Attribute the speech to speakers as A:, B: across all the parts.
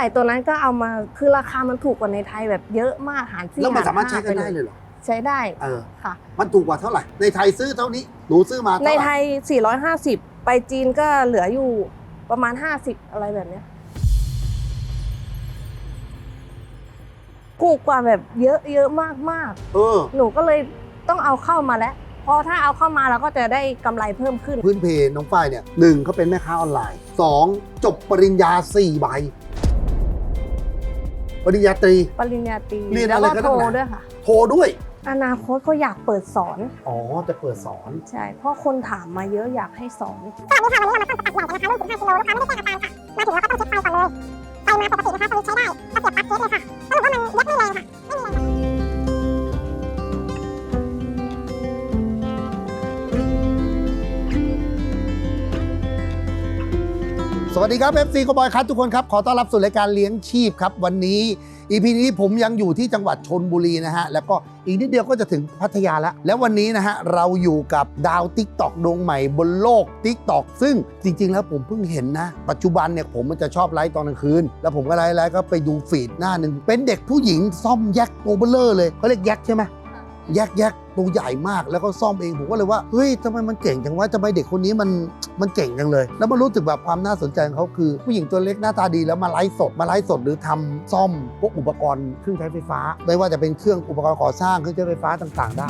A: ไหล่ตัวนั้นก็เอามาคือราคามันถูกกว่าในไทยแบบเยอะมากหารสี่
B: แล้วมัน
A: ห
B: สามารถใช้กัน
A: ห้
B: ได้เลยเหรอ
A: ใช้ได้
B: เออ
A: ค่ะ
B: มันถูกกว่าเท่าไหร่ ในไทยซื้อเท่านี้หนูซื้อมา
A: ใน
B: เท่าไห
A: ไท
B: ร่
A: ย450 ไปจีนก็เหลืออยู่ประมาณ 50 อะไรแบบเนี้ยถูกกว่าแบบเยอะเยอะมากมาก
B: เออ
A: ๆหนูก็เลยต้องเอาเข้ามาแล้วเพราะถ้าเอาเข้ามาเราก็จะได้กำไรเพิ่มขึ้น
B: พื้นเพน้องฝ้ายเนี่ยหนึ่งเขาเป็นแม่ค้าออนไลน์สองจบปริญญาสี่ใบ ปริญญาตรี
A: ปริญญาตรี
B: เรียน
A: แล้ว
B: อะไร
A: ก็
B: ก็
A: โท
B: ต้องหา
A: ด้วยค่ะ
B: โทรด้วย
A: อนาคตเขาอยากเปิดสอน
B: อ๋อ จะเปิดสอน
A: ใช่เพราะคนถามมาเยอะอยากให้สอน
C: สวัสดีค่ะวันนี้เรามาซ่อมตัดหย่อนกันนะคะรุ่น15กิโลลูกค้าไม่ได้แจ้งอาการค่ะ มาถึงเราก็ต้องเช็คไฟก่อนเลย ไฟมาปกตินะคะสวิตช์ใช้ได้ถ้าเสียบปลั๊กเทสเลยค่ะสรุปว่ามันยกไม่แรงค่ะ ไม่มีแรงค่ะ
B: วัสดีครับ FC กบอยครับทุกคนครับ ขอต้อนรับสู่รายการเลี้ยงชีพครับ วันนี้ EP นี้ผมยังอยู่ที่จังหวัดชนบุรีนะฮะ แล้วก็อีกนิดเดียวก็จะถึงพัทยาแล้ว แล้ววันนี้นะฮะ เราอยู่กับดาวติ๊กตอกดวงใหม่บนโลกติ๊กตอกซึ่งจริง ๆ แล้วผมเพิ่งเห็นนะ ปัจจุบันเนี่ยผมมันจะชอบไลฟ์ตอนกลางคืน แล้วผมก็ไลฟ์ไลฟ์ก็ไปดูฟีดหน้าหนึ่งเป็นเด็กผู้หญิงซ่อมแยกโตเบเลอร์เลยเขาเรียกแยกใช่ไหมแยกแยก ตัวใหญ่มากแล้วก็ซ่อมเองผมก็เลยว่าเฮ้ยทำไมมันเก่งจังวะทำไมเด็กคนนี้มันมันเก่งจังเลย แล้วมารู้สึกแบบความน่าสนใจของเขาคือ ผู้หญิงตัวเล็กหน้าตาดีแล้วมาไลฟ์สดมาไลฟ์สดหรือทำซ่อมพวกอุปกรณ์เครื่องใช้ไฟฟ้า ไม่ว่าจะเป็นเครื่องอุปกรณ์ก่อสร้างเครื่องใช้ไฟฟ้าต่าง ๆ ได้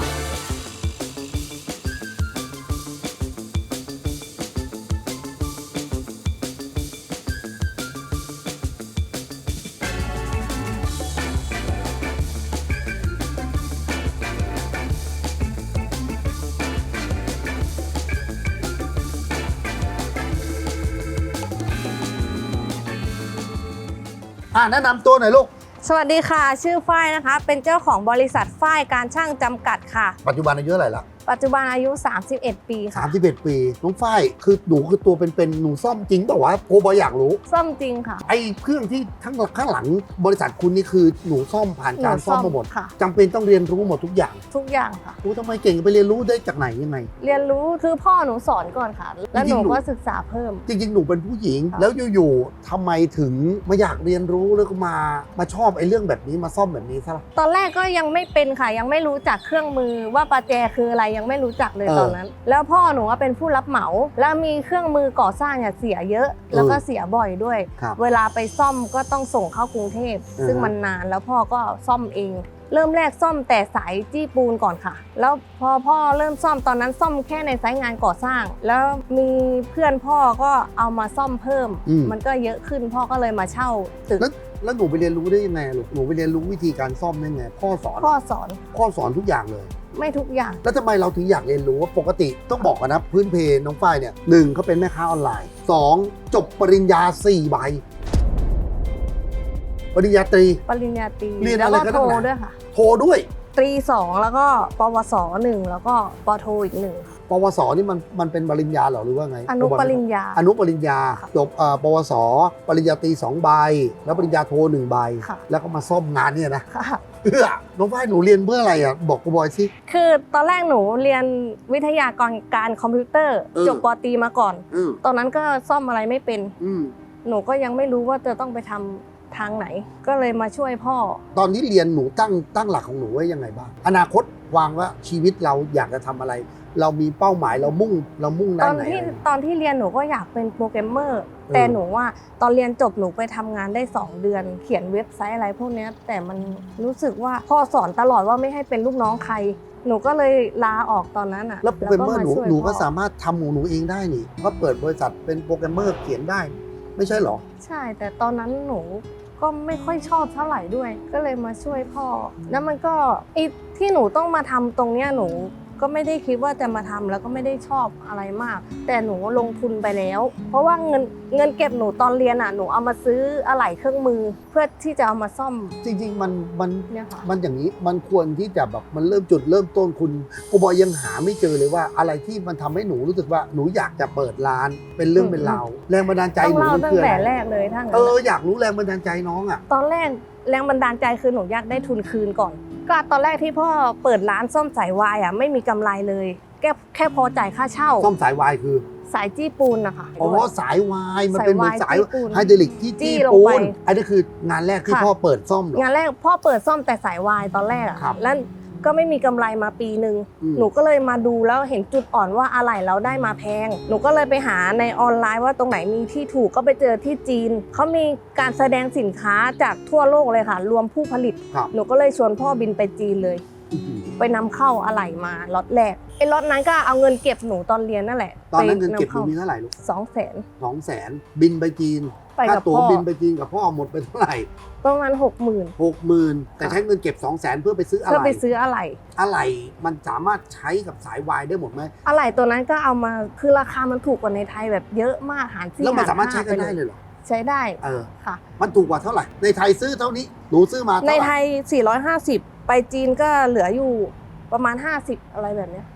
B: อ่าแนะนำตัวหน่อยลูก
A: สวัสดีค่ะ ชื่อฝ้ายนะคะ เป็นเจ้าของบริษัทฝ้ายการช่างจำกัดค่ะ
B: ปัจจุบันอายุเท่าไหร่ละ
A: ปัจจุบันอายุ 31 ปีค่ะ
B: 31 ปีน้องฝ้ายคือหนูคือตัวเป็นๆหนูซ่อมจริงเปล่าวะโอบอยอยากรู้
A: ซ่อมจริงค่ะ
B: ไอ้เครื่องที่ทั้งข้างหลังบริษัทคุณนี่คือหนูซ่อมผ่านการ
A: หนู
B: ซ่อมมาหมด
A: ค่ะ
B: จำเป็นต้องเรียนรู้หมดทุกอย่าง
A: ทุกอย่างค่ะ
B: โอ้ทำไมเก่งไปเรียนรู้ได้จากไหนยังไง
A: เรียนรู้คือพ่อหนูสอนก่อนค่ะ แล้วห
B: จริ
A: นู
B: งๆหนู
A: ก็ศึกษาเพิ่ม
B: จริงๆ หนูเป็นผู้หญิง
A: ค่ะ
B: แล้วอยู่ๆทำไมถึงมาอยากเรียนรู้แล้วก็มามาชอบไอ้เรื่องแบบนี้มาซ่อมแบบนี้ซะล่ะ
A: ตอนแรกก็ยังไม่เป็นค่ะ ยังไม่รู้จักเครื่องมือว่าประแจคืออะไรยังไม่รู้จักเลย
B: เออ
A: ตอนนั้น แล้วพ่อหนูว่าเป็นผู้รับเหมา แล้วมีเครื่องมือก่อสร้างเนี่ยเสียเยอะ แล้วก็เสียบ่อยด้วย
B: ครับ
A: เวลาไปซ่อมก็ต้องส่งเข้ากรุงเทพ
B: อือฮะ
A: ซึ่งมันนานแล้วพ่อก็ซ่อมเอง เริ่มแรกซ่อมแต่สายจี้ปูนก่อนค่ะ แล้วพอพ่อเริ่มซ่อมตอนนั้นซ่อมแค่ในไซต์งานก่อสร้าง แล้วมีเพื่อนพ่อก็เอามาซ่อมเพิ่ม
B: อืม
A: มันก็เยอะขึ้นพ่อก็เลยมาเช่าตึก
B: แล้วแล้วหนูไปเรียนรู้ได้ยังไงลูกหนูไปเรียนรู้วิธีการซ่อมได้ไงพ่อสอน
A: พ่อสอน
B: พ่อสอนทุกอย่างเลย
A: ไม่ทุกอย่าง
B: แล้วทำไมเราถึงอยากเรียนรู้ว่าปกติต้องบอกกันนะ พื้นเพน้องฝ้ายเนี่ยหนึ่งเขาเป็นแม่ค้าออนไลน์สองจบปริญญาสี่ใบปริญญาตรี
A: ปริญญาตรี
B: เรียน
A: แล้ว
B: อะไร
A: ก็
B: ก็
A: โท
B: ต้องหา
A: ด้วยค่ะ
B: โทรด้วย
A: ตรีสองแล้วก็ปวสหนึ่งแล้วก็ปโทอีกหนึ่ง
B: ปวสนี่มันมันเป็นปริญญาเหรอหรือว่าไง
A: อนุปริญญา
B: อนุปริญญา
A: ค่ะ
B: จบเอ่อปวส ปริญญาตรีสองใบแล้วปริญญาโทหนึ่งใบ
A: ค่ะ
B: แล้วก็มาซ่อมงานเนี่ยนะ
A: ค่ะ
B: เพื่อน้องฝ้ายหนูเรียนเพื่ออะไรอะ บอกกูบอยสิ
A: คือตอนแรกหนูเรียนวิทยากรการคอมพิวเตอร์
B: เออ
A: จบปตรีมาก่อน
B: อืม
A: ตอนนั้นก็ซ่อมอะไรไม่เป็น
B: อืม
A: หนูก็ยังไม่รู้ว่าจะต้องไปทำทางไหน ก็เลยมาช่วยพ่อ
B: ตอนที่เรียนหนูตั้งตั้งหลักของหนูไว้ยังไงบ้าง อนาคตวางว่าชีวิตเราอยากจะทำอะไร เรามีเป้าหมายเรามุ่งเรามุ่ง
A: ต
B: ด้า
A: อนน
B: ไหน
A: ที่
B: อะไร
A: ตอนที่เรียนหนูก็อยากเป็นโปรแกรมเมอร์
B: ออ
A: แต่หนูว่าตอนเรียนจบหนูไปทำงานได้ 2 เดือน เขียนเว็บไซต์อะไรพวกเนี้ยแต่มันรู้สึกว่าพ่อสอนตลอดว่าไม่ให้เป็นลูกน้องใคร หนูก็เลยลาออกตอนนั้นอะ
B: แล้วโปรแกรมเมอร์หนู
A: ช่วย
B: หนูก็
A: พ่อ
B: สามารถทำของหนูเองได้นี่ก็เปิดบริษัทเป็นโปรแกรมเมอร์เขียนได้ ไม่ใช่เหรอ
A: ใช่ แต่ตอนนั้นหนูก็ไม่ค่อยชอบเท่าไหร่ด้วย ก็เลยมาช่วยพ่อ แล้วมันก็ไอีที่หนูต้องมาทำตรงเนี้ยหนู ก็ไม่ได้คิดว่าจะมาทำแล้วก็ไม่ได้ชอบอะไรมาก แต่หนูลงทุนไปแล้ว เพราะว่าเงินเงินเก็บหนูตอนเรียนอะหนูเอามาซื้ออะไหล่เครื่องมือ เพื่อที่จะเอามาซ่อม
B: จริง ๆ มันมัน
A: เนี่ยค่ะ
B: มันอย่างนี้มันควรที่จะแบบมันเริ่มจุดเริ่มต้นคุณกูบอยยังหาไม่เจอเลยว่า อะไรที่มันทำให้หนูรู้สึกว่าหนูอยากจะเปิดร้านเป็นเรื่องเป็นราวแรงบันดาลใจ
A: ต้อง
B: หนู
A: เล่า
B: มัน
A: ตั้ง
B: คืออะ
A: แต่
B: ไร
A: แรกเลยทั้งนั้
B: เอนออยากรู้แรงบันดาลใจน้องอะ
A: ตอนแรกแรงบันดาลใจคือหนูอยากได้ทุนคืนก่อน ก็ตอนแรกที่พ่อเปิดร้านซ่อมสายวายอะไม่มีกำไรเลยแค่แค่พอจ่ายค่าเช่า
B: ซ่อมสายวายคือ
A: สายจี้ปูนนะคะ
B: อ๋อ
A: ด้วย
B: สายวายมันเป็นเหมือนสาย
A: สายวายจี้ปูน
B: ไฮดรอลิกที่
A: จี้
B: จี้
A: ลง
B: ปู
A: ไป
B: นอันนี้คืองานแรกที่
A: ค่ะ
B: พ่อเปิดซ่อมเหรอ
A: งานแรกพ่อเปิดซ่อมแต่สายวายตอนแรกอะ
B: ครับ
A: แล้ว ก็ไม่มีกำไรมาปีหนึ่ง
B: อืม
A: หนูก็เลยมาดูแล้วเห็นจุดอ่อนว่าอะไหล่เราได้มาแพง หนูก็เลยไปหาในออนไลน์ว่าตรงไหนมีที่ถูกก็ไปเจอที่จีนเขามีการแสดงสินค้าจากทั่วโลกเลยค่ะ รวมผู้ผลิต
B: ครับ
A: หนูก็เลยชวนพ่อบินไปจีนเลย
B: อื้อหือ
A: ไปนำเข้าอะไหล่มาล็อตแรกไอ้ล็อตนั้นก็เอาเงินเก็บหนูตอนเรียนนั่นแหละ
B: ตอนนั้นเงินเก็บหนู
A: ไปำข้า
B: มีเท่าไหร่ลูก
A: สองแสน
B: สองแสนบินไปจีน
A: ไป
B: ค่า
A: กับ
B: ตั๋ว
A: พ่อ
B: บินไปจีนกับพ่อหมดไปเท่าไหร่
A: ประมาณหกหมื่น
B: หกหมื่นแต่ใช้เงินเก็บสองแสนเพื่อไปซื้ออะ
A: เพื่อ
B: ไร
A: ไปซื้ออะไหล่
B: อะไรมันสามารถใช้กับสายวายได้หมดไหม
A: อะไหล่ตัวนั้นก็เอามาคือราคามันถูกกว่าในไทยแบบเยอะมากหารสี่
B: แล้วมัน
A: ห
B: สามารถใช้กัน
A: ห้
B: ได้เลยเหรอ
A: ใช้ได้
B: เออ
A: ค่ะ
B: มันถูกกว่าเท่าไหร่ ในไทยซื้อเท่านี้ หนูซื้อมา
A: ใน
B: เท่าไห
A: ไท
B: ร่
A: ย 450 ไปจีนก็เหลืออยู่ประมาณ 50 อะไรแบบเนี้ย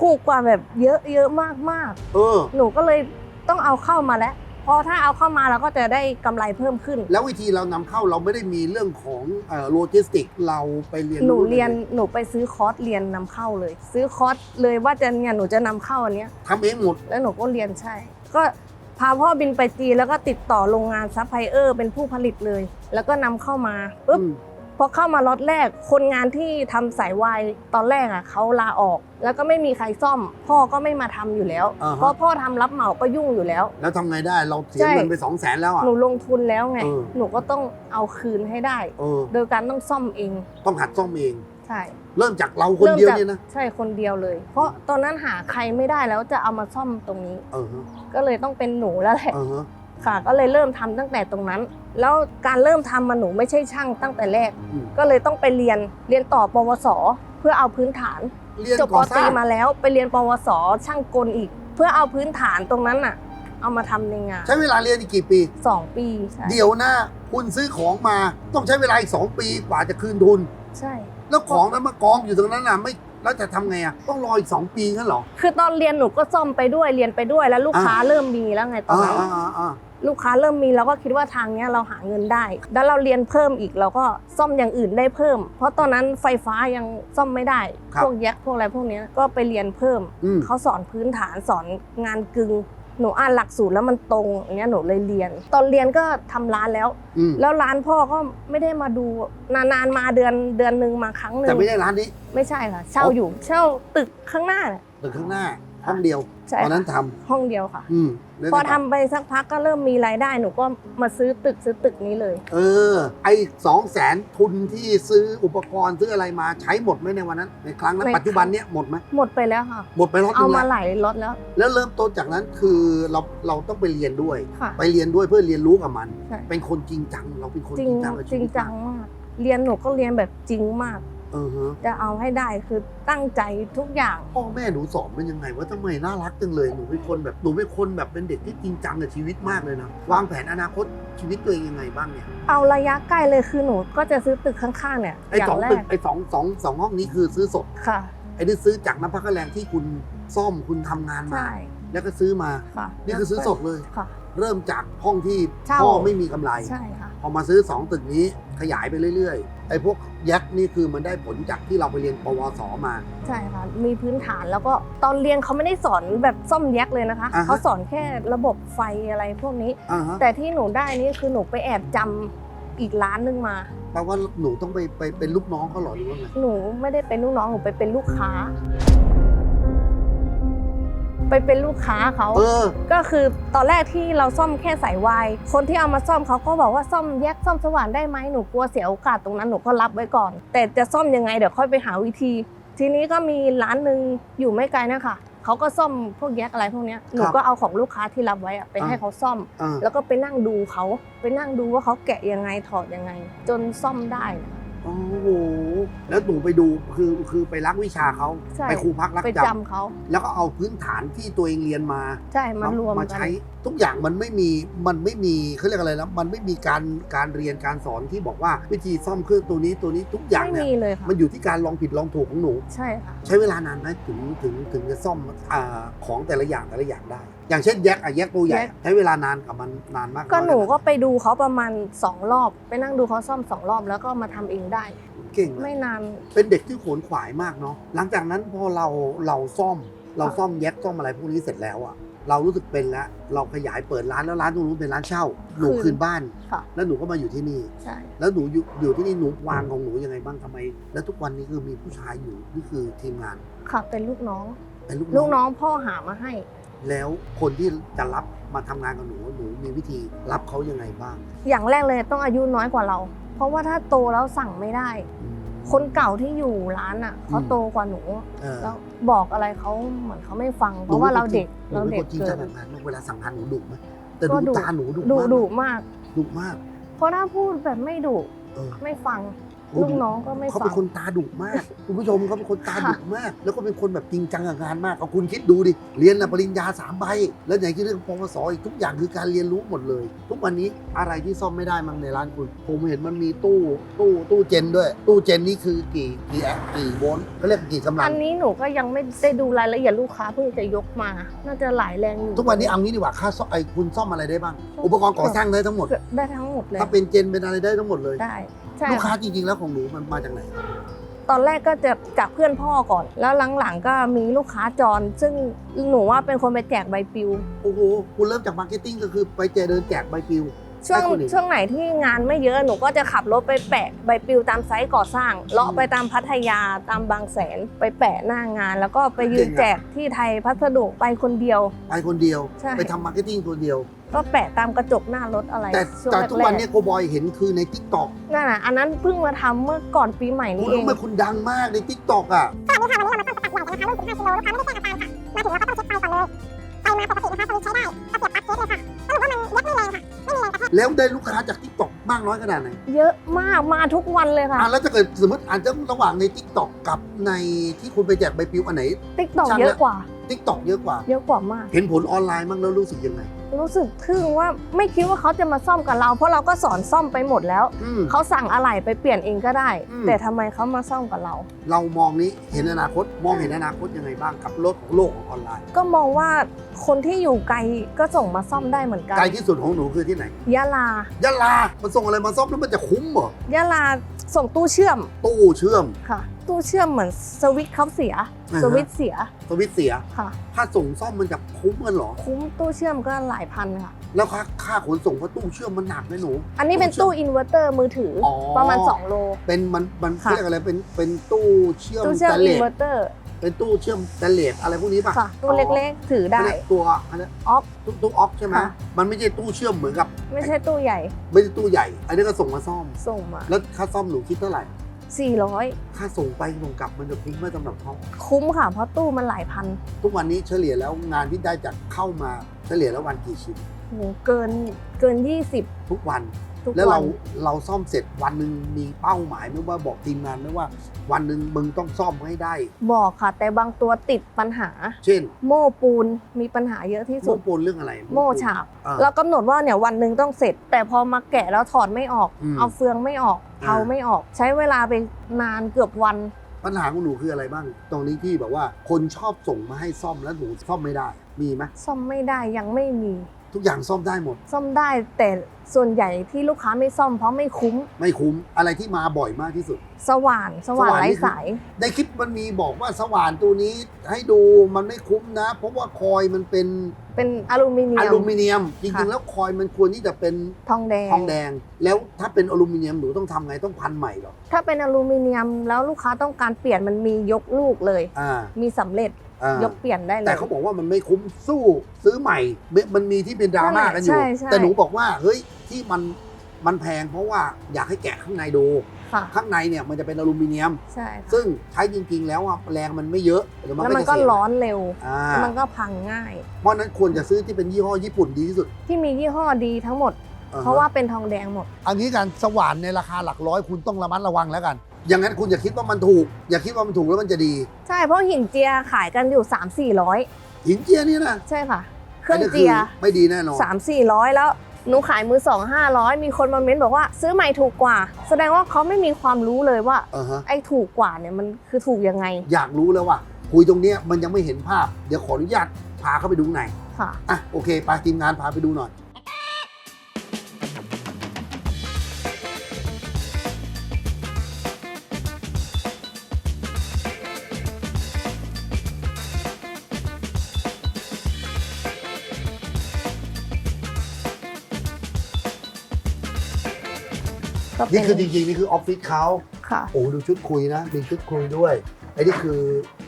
A: ถูกกว่าแบบเยอะเยอะมากมาก
B: เออ
A: ๆหนูก็เลยต้องเอาเข้ามาแล้วเพอถ้าเอาเข้ามาเราก็จะได้กำไรเพิ่มขึ้น
B: แล้ววิธีเรานำเข้าเราไม่ได้มีเรื่องของโลจิสติกเราไปเรียน
A: หนู
B: รู้
A: เรียน
B: ได้ล
A: หนูไปซื้อคอร์สเรียนนำเข้าเลย ซื้อคอร์สเลยว่าจะเนี่ยหนูจะนำเข้าอันเนี้ย
B: ทำเองหมด
A: แล้วหนูก็เรียนใช่ ก็ พาพ่อบินไปจีนแล้วก็ติดต่อโรงงานซัพพลายเออร์เป็นผู้ผลิตเลย แล้วก็นำเข้ามาปุ๊บ
B: อืม
A: พอเข้ามาล็อตแรก คนงานที่ทำสายวายตอนแรกอะเขาลาออก แล้วก็ไม่มีใครซ่อม พ่อก็ไม่มาทำอยู่แล้ว
B: อ่าฮะ
A: เพราะพ่อทำรับเหมาก็ยุ่งอยู่แล้ว
B: แล้วทำไงได้เราเสีย
A: ใช่
B: เงินไปสองแสนแล้วอะ
A: หนูลงทุนแล้วไง
B: เออ
A: หนูก็ต้องเอาคืนให้ได้
B: เออ
A: โดยการต้องซ่อมเอง
B: ต้องหัดซ่อมเอง
A: ใช่
B: เริ่มจากเราคนเดียว
A: ริ่มจาก
B: เนี่ยนะ
A: ใช่คนเดียวเลย เพราะตอนนั้นหาใครไม่ได้แล้วจะเอามาซ่อมตรงนี้
B: เออฮะ
A: ก็เลยต้องเป็นหนูแล้วแหละ
B: เออฮะ
A: ค่ะ ก็เลยเริ่มทำตั้งแต่ตรงนั้น แล้วการเริ่มทำมาหนูไม่ใช่ช่างตั้งแต่แรก
B: อืม
A: ก็เลยต้องไปเรียนเรียนต่อปวส เพื่อเอาพื้นฐาน
B: เรียน
A: จบป
B: ก่อ
A: ต
B: ส
A: รี
B: ร้าง
A: มาแล้วไปเรียนปวส ช่างกลอีก เพื่อเอาพื้นฐานตรงนั้นน่ะ เอามาทำในงาน
B: ใช้เวลาเรียนอีกกี่ปี
A: สองปีใช่
B: เดี๋ยวนะคุณซื้อของมาต้องใช้เวลาอีกสองปีกว่าจะคืนทุน
A: ใช่
B: แล้วของนั้นมากองอยู่ตรงนั้นน่ะไม่แล้วจะทำไงอะต้องรออีกสองปีงั้นเหรอ
A: คือตอนเรียนหนูก็ซ่อมไปด้วยเรียนไปด้วยแล้วลูกค้า
B: อ่า
A: เริ่มมีแล้วไงตอน
B: อ่า
A: นั้น
B: อ่าอ่า
A: ลูกค้าเริ่มมีเราก็คิดว่าทางเนี้ยเราหาเงินได้ แล้วเราเรียนเพิ่มอีกเราก็ซ่อมอย่างอื่นได้เพิ่ม เพราะตอนนั้นไฟฟ้ายังซ่อมไม่ได้ พวกแยกพวกอะไรพวกเนี้ยก็ไปเรียนเพิ่ม
B: อืม
A: เขาสอนพื้นฐานสอนงานกึง หนูอ่านหลักสูตรแล้วมันตรงอย่างเงี้ยหนูเลยเรียน ตอนเรียนก็ทำร้านแล้ว
B: อืม
A: แล้วร้านพ่อก็ไม่ได้มาดูนานๆมาเดือนเดือนหนึ่งมาครั้งหนึ่
B: แต่
A: ง
B: ไม่ใช่ร้านนี้
A: ไม่ใช่ค่ะ เช่าอยู่เช่าตึกข้างหน้าเนี่ย
B: ตึกข้างหน้า ห้องเดียว
A: ใช่
B: ตอนนั้น
A: ค่ะ
B: ทำ
A: ห้องเดียวค่ะ
B: อืมแล้ว
A: พอ
B: ไง
A: ทำ
B: ต่
A: ไปสักพักก็เริ่มมีรายได้หนูก็มาซื้อตึกซื้อตึกนี้เลย
B: เออ ไอ้สองแสนทุนที่ซื้ออุปกรณ์ซื้ออะไรมาใช้หมดไหมในวันนั้น ในครั้งนั้น
A: ใน
B: ปัจจุบันเนี้ยหมดไหม
A: หมดไปแล้วค่ะ
B: หมดไปรอบนึ
A: เอา
B: ง
A: มา
B: แล้ว
A: หลายรถแล้ว
B: แล้วเริ่มต้นจากนั้นคือเราเราต้องไปเรียนด้วย
A: ค่ะ
B: ไปเรียนด้วยเพื่อเรียนรู้กับมัน
A: ใช่
B: เป็นคนจริงจังเราเป็นคน
A: จ
B: จ
A: ริ
B: ริ
A: ง
B: งจังกับ
A: จ
B: ชี
A: ริง
B: วิต
A: จัง
B: มาก
A: มากเรียนหนูก็เรียนแบบจริงมาก
B: เออฮะ
A: จะเอาให้ได้คือตั้งใจทุกอย่าง
B: พ่อแม่หนูสอนเป็นยังไงว่าทำไมน่ารักจังเลยหนูเป็นคนแบบหนูเป็นคนแบบเป็นเด็กที่จริงจังกับชีวิตมากเลยนะวางแผนอนาคตชีวิตตัวเองยังไงบ้างเนี่ย
A: เอาระยะใกล้เลยคือหนูก็จะซื้อตึกข้างๆเนี่ย
B: ไอ้
A: อย่า
B: สอง
A: งแร
B: ตึก
A: ก
B: ไอ้สองสองสองห้องนี้คือซื้อสด
A: ค่ะ
B: ไอ้นี่ซื้อจากน้ำพักแรงที่คุณซ่อมคุณทำงานมา
A: ใช่
B: แล้วก็ซื้อมา
A: ค่ะ
B: นี่คือซื้อสดเลย
A: ค่ะ
B: เริ่มจากห้องที่
A: เช่า
B: พ่อไม่มีกำไร
A: ใช่ค่ะ
B: พอมาซื้อ 2 ตึกนี้ขยายไปเรื่อยๆ ไอ้พวกแยกนี่คือมันได้ผลจากที่เราไปเรียนปวสมา
A: ใช่ค่ะ มีพื้นฐานแล้วก็ตอนเรียนเขาไม่ได้สอนแบบซ่อมแยกเลยนะคะ
B: อ่าฮะ
A: เขาสอนแค่ระบบไฟอะไรพวกนี้
B: อ่าฮะ
A: แต่ที่หนูได้นี่คือหนูไปแอบจำอีกร้านนึงมา
B: แปลว่าหนูต้องไปไปเป็นลูกน้องเขาเหรอหรือว่าไง
A: หนูไม่ได้เป็นลูกน้องหนูไปเป็นลูกค้า ไปเป็นลูกค้าเขา
B: เออ
A: ก็คือตอนแรกที่เราซ่อมแค่สายวายคนที่เอามาซ่อมเขาก็บอกว่าซ่อมแยกซ่อมสว่านได้ไหมหนูกลัวเสียโอกาสตรงนั้นหนูก็รับไว้ก่อน แต่จะซ่อมยังไงเดี๋ยวค่อยไปหาวิธี ทีนี้ก็มีร้านหนึ่งอยู่ไม่ไกลนะคะเขาก็ซ่อมพวกแยกอะไรพวกเนี้ยหนูก็เอาของลูกค้าที่รับไว้อะไปให้เขาซ่อม
B: อ่า
A: แล้วก็ไปนั่งดูเขาไปนั่งดูว่าเขาแกะยังไงถอดยังไง จนซ่อมได้นะคะ
B: โอ้โหแล้วหนูไปดูคือคือไปรักวิชาเขา
A: ใช่
B: ไปครูพักรัก
A: ไป
B: จ
A: จำเขาำ
B: แล้วก็เอาพื้นฐานที่ตัวเองเรียนมา
A: ใช่มารวม
B: มา
A: กัน
B: ใช้ทุกอย่างมันไม่มีมันไม่มีเขาเรียกอะไรนะมันไม่มีการการเรียนการสอนที่บอกว่าวิธีซ่อมเครื่องตัวนี้ตัวนี้ทุกอย่าง
A: ไม่
B: เนี่ย
A: มีเลยค่ะ
B: มันอยู่ที่การลองผิดลองถูกของหนู
A: ใช่ค่ะ
B: ใช้เวลานานไหมถึงถึงถึงจะซ่อมอาของแต่ละอย่างแต่ละอย่างได้ อย่างเช่นแยกอะแยกตัวใหญ่
A: แยก
B: ใช้เวลานานกับมันนานมาก
A: ก็
B: อย
A: หนู
B: แค่ไก็
A: ไปดูเขาประมาณสองรอบ ไปนั่งดูเขาซ่อมสองรอบแล้วก็มาทำเองได้
B: อืมเก่งอะ
A: ไม่นาน
B: เป็นเด็กที่ขวนขวายมากเนาะ หลังจากนั้นพอเราเราซ่อม เราซ่อมแยกซ่อมอะไรพวกนี้เสร็จแล้วอะเรารู้สึกเป็นแล้ว เราขยายเปิดร้านแล้วร้านตรงนู้นเป็นร้านเช่า หนู
A: คืน
B: คืนบ้าน
A: ค่ะ
B: แล้วหนูก็มาอยู่ที่นี่
A: ใช่
B: แล้วหนูอยู่อยู่ที่นี่หนูวางของหนูยังไงบ้างทำไม แล้วทุกวันนี้คือมีผู้ชายอยู่นี่คือทีมงาน
A: ค่ะเป็นลูกน้อง
B: เป็นลูก
A: ลูก
B: น้
A: น้
B: อง
A: องพ่อหามาให้
B: แล้วคนที่จะรับมาทำงานกับหนูหนูมีวิธีรับเขายังไงบ้าง
A: อย่างแรกเลยต้องอายุน้อยกว่าเรา เพราะว่าถ้าโตแล้วสั่งไม่ได้
B: อืม
A: คนเก่าที่อยู่ร้านอะเขา
B: อืม
A: โตกว่าหนู
B: เออ
A: แล้วบอกอะไรเขาเหมือนเขาไม่ฟัง เพราะว่าเราเด็ก
B: หนู
A: เรา
B: เป็น
A: เด็
B: ค
A: ก
B: นจริง
A: เกิ
B: จั
A: น
B: งแบบนั้นเวลาสั่งงานหนูดุไหมแต่
A: ก็
B: ดู
A: ดุ
B: ตาหนูดุ
A: ดุ
B: มาก
A: ดุมาก
B: ดุมาก
A: เพราะถ้าพูดแบบไม่ดุ
B: เออ
A: ไม่ฟัง
B: โอ้
A: ลูกน้องก็ไม่
B: เขา
A: ฟั
B: เป็น
A: ง
B: คนตาดุมาก คุณผู้ชมเขาเป็นคนตาดุ
A: ค่ะ
B: มาก แล้วก็เป็นคนแบบจริงจังกับงานมากเอาคุณคิดดูดิเรียนนะปริญญาสามใบแล้วไหนที่เรื่องปวสอีกทุกอย่างคือการเรียนรู้หมดเลย ทุกวันนี้อะไรที่ซ่อมไม่ได้มั้งในร้านคุณ ผมเห็นมันมีตู้ตู้ตู้เจนด้วย ตู้เจนนี่คือกี่กี่แอมป์กี่โวลต์เขาเรียกกี่กำลั
A: อั
B: ง
A: นนี้หนูก็ยังไม่ได้ดูรายละเอียดลูกค้าเพิ่งจะยกมา น่าจะหลายแรงอยู่
B: ทุกวันนี้เอางี้ดีกว่าค่าซ่อมไอ้คุณซ่อมอะไรได้บ้าง อุปกรณ์ก่อสร้างได้ทั้งหมด
A: เกือบได้ทั้งหมดเลย
B: ถ้าเป็นเจนเป็นอะไรได้ทั้งหมดเลย
A: ได้ ใช่
B: ลูกค้า
A: ค่ะ
B: จริงๆแล้วของหนูมันมาจากไหน
A: ตอนแรกก็จะจากเพื่อนพ่อก่อน แล้วหลังๆก็มีลูกค้าจร ซึ่งหนูว่าเป็นคนไปแจกใบปลิว
B: โอ้โหคุณเริ่มจากมาร์เก็ตติ้งก็คือไปเจเดินแจกใบปลิว
A: ช่วง
B: ให้คนอื่น
A: ช่วงไหนที่งานไม่เยอะหนูก็จะขับรถไปแปะใบปลิวตามไซต์ก่อสร้าง เลาะไปตามพัทยาตามบางแสนไปแปะหน้างาน แล้วก็ไปยืนแจกที่ไทยพัสดุไปคนเดียว
B: ไปคนเดียว
A: ใช่
B: ไปทำมาร์เก็ตติ้งคนเดียว
A: ก็แปะตามกระจกหน้ารถอะไร
B: แต่
A: ช่วง
B: แต่ทุกวัน
A: แรก
B: เนี้โกบอยเห็นคือในทิกตอก
A: ๆนั่นน่ะอันนั้นเพิ่งมาทำเมื่อก่อนปีใหม่
B: คุ
A: นี้
B: ณ
A: เอ
B: รู้
A: ง
B: ไหมคุณดังมากในทิกตอกอะ
C: สวัสดีค่ะวันนี้เรามาซ่อมสกัดใหญ่กันนะคะรุ่น15กิโลลูกค้าไม่ได้แจ้งอาการค่ะ มาถึงเราก็ต้องเช็คไฟก่อนเลย ไฟมาปกตินะคะสวิตช์ใช้ได้ก็เสียบปลั๊ก เทสเลยค่ะสรุปว่ามันยัดไม่แรงค่ะ ไม่มีแรงกระแทก
B: แล้วได้ลูกค้าจากทิกตอกมากน้อยขนาดไหน
A: เยอะมากมาทุกวันเลยค่ะ
B: อะแล้วถ้าเกิดสมมติอาจจะระหว่างในทิกตอกกับในที่คุณไปแจกใบปลิวอันไหน
A: ติ๊กต็อก
B: ช่าง
A: เย
B: แล้
A: อะ
B: ว
A: กว่า
B: ทิกตอกเยอะกว่า
A: เยอะกว่ามาก
B: เห็นผลออนไลน์บ้างแล้วรู้สึกยังไง
A: รู้สึกทึ่งว่าไม่คิดว่าเขาจะมาซ่อมกับเรา เพราะเราก็สอนซ่อมไปหมดแล้ว
B: อืม
A: เขาสั่งอะไหล่ไปเปลี่ยนเองก็ได้
B: อืม
A: แต่ทำไมเขามาซ่อมกับเรา
B: เรามองนี้เห็นอนาคต มองเห็นอนาคตยังไงบ้างกับโลกของโลกของออนไลน์
A: ก็มองว่าคนที่อยู่ไกลก็ส่งมาซ่อมได้เหมือนกัน
B: ไกลที่สุดของหนูคือที่ไหน
A: ยะลายะ
B: ลา มันส่งอะไรมาซ่อมแล้วมันจะคุ้มเหรอยะ
A: ลาส่งตู้เชื่อม
B: ตู้เชื่อม
A: ค่ะ ตู้เชื่อมเหมือนสวิตช์เขาเสีย
B: อ่าฮะ
A: สวิตช์เสีย
B: สวิตช์เสีย
A: ค่ะ
B: ถ้าส่งซ่อมมันจะคุ้มกันเหรอ
A: คุ้มตู้เชื่อมก็หลายพันค่ะ
B: แล้วค่าค่าขนส่งเพราะตู้เชื่อมมันหนักไหมหนู
A: อันนี้เป็นตู้อินเวอร์เตอร์มือถืออ
B: อ
A: ประมาณ 2 โล
B: เป็นมันมัน
A: ค่ะ
B: เรียกอะไรเป็นเป็นตู้เชื่อม
A: ตู้เชื่อ
B: ส
A: ม
B: แตนเล
A: อิน
B: ส
A: เวอร์เตอร์
B: เป็นตู้เชื่อมสแตนเลสอะไรพวกนี้ป่ะ
A: ค่ะ ตัวเล็กๆถือ
B: ๆ
A: ได้
B: เขาเรียกตัวอันนั้น
A: ออฟ
B: ตู้ตู้ออกใช่ไหม
A: ค่ะ
B: มันไม่ใช่ตู้เชื่อมเหมือนกับ
A: ไม่ใช่ตู้ใหญ่
B: ไม่ใช่ตู้ใหญ่ อันนี้ก็ส่งมาซ่อม
A: ส่งมา
B: แล้วค่าซ่อมหนูคิดเท่าไหร่
A: 400
B: ค่าส่งไปส่งกลับมันจะคุ้มไหมสำหรับเขา
A: คุ้มค่ะ เพราะตู้มันหลายพัน
B: ทุกวันนี้เฉลี่ยแล้วงานที่ได้จากเข้ามาเฉลี่ยแล้ววันกี่ชิ้น
A: โหเกินเกิน 20
B: ทุกวัน
A: ทุก
B: แล้ว
A: วั
B: เรา
A: น
B: เราซ่อมเสร็จวันหนึ่งมีเป้าหมายไหมว่าบอกทีมงานไหมว่า วันหนึ่งมึงต้องซ่อมให้ได้
A: บอกค่ะ แต่บางตัวติดปัญหา
B: เช่น
A: โม่ปูนมีปัญหาเยอะที่
B: โม
A: สุด
B: ปูนเรื่องอะไร
A: โม่ฉาบ
B: อ่า
A: เรากำหนดว่าเนี่ยวันหนึ่งต้องเสร็จ แต่พอมาแกะแล้วถอดไม่ออก
B: อืม
A: เอาเฟืองไม่ออกเผา
B: อ่า
A: ไม่ออก ใช้เวลาไปนานเกือบวัน
B: ปัญหาของหนูคืออะไรบ้าง ตรงนี้ที่แบบว่าคนชอบส่งมาให้ซ่อมแล้วหนูซ่อมไม่ได้ มีไหม
A: ซ่อมไม่ได้ยังไม่มี
B: ทุกอย่างซ่อมได้หมด
A: ซ่อมได้แต่ส่วนใหญ่ที่ลูกค้าไม่ซ่อมเพราะไม่คุ้ม
B: ไม่คุ้มอะไรที่มาบ่อยมากที่สุด
A: สว่านสว่าน
B: สว่าน
A: ไร้
B: นี่คือ
A: สาย
B: ในคลิปมันมีบอกว่าสว่านตัวนี้ให้ดูมันไม่คุ้มนะ เพราะว่าคอยมันเป็น
A: เป็นอลูมิเนีย
B: อ
A: ม
B: ลูมิเนียมจริ
A: ค่ะ
B: งๆแล้วคอยมันควรที่จะเป็น
A: ทองแดง
B: ทองแดง แล้วถ้าเป็นอลูมิเนียมหนูต้องทำไงต้องพันใหม่เหรอ
A: ถ้าเป็นอลูมิเนียมแล้วลูกค้าต้องการเปลี่ยนมันมียกลูกเลย
B: อ่า
A: มีสำเร็จ
B: อ่า ย
A: กเปลี่ยนได้เลย
B: แต่เขาบอกว่ามันไม่คุ้มสู้ซื้อใหม่ มันมันมีที่เป็นดราม่ากันอยู่
A: ใช่ใช่
B: แต่หนูบอกว่าเฮ้ยที่มันมันแพงเพราะว่าอยากให้แกะข้างในดู
A: ค่ะ
B: ข้างในเนี่ยมันจะเป็นอลูมิเนียม
A: ใช่ค่ะ
B: ซึ่งใช้จริงๆแล้วอะแรงมันไม่เยอะเดี๋ยว
A: แล้วมัน
B: จะ
A: ก็
B: เสีย
A: ร้อนเร็ว
B: อ่า
A: แล้วมันก็พังง่าย
B: เพราะฉะนั้นควรจะซื้อที่เป็นยี่ห้อญี่ปุ่นดีที่สุด
A: ที่มียี่ห้อดีทั้งหมด
B: อ่ฮ
A: เพราะว่าเป็นทองแดงหมด
B: อันนี้การสว่านในราคาหลักร้อยคุณต้องระมัดระวังแล้วกัน อย่างนั้นคุณอย่าคิดว่ามันถูก อย่าคิดว่ามันถูกแล้วมันจะดี
A: ใช่เพราะหินเจียขายกันอยู่ 3 4 0 0
B: หินเจียเนี่ยนะ
A: ใช่ค่ะ เครื่อง
B: นนี้
A: เจีย
B: ไม่ดีแน่นอน
A: 3 4 0 0 แล้วหนูขายมือสองห้าร้อยมีคนมาเม้นบอกว่าซื้อใหม่ถูกกว่า แสดงว่าเขาไม่มีความรู้เลยว่า
B: อ่าฮะ
A: ไอ้ถูกกว่าเนี่ยมันคือถูกยังไง
B: อยากรู้แล้วว่าคุยตรงเนี้ยมันยังไม่เห็นภาพ เดี๋ยวขออนุญาตพาเข้าไปดูข้างใน
A: ค่ะ
B: อะโอเคไปทีมงานพาไปดูหน่อย
A: ก็เป็
B: นี่
A: น
B: คือจริงๆ นี่คือออฟฟิศเขา
A: ค่ะ
B: โอ้ดูชุดคุยนะ มีชุดคุยด้วยไอ้นี่คือ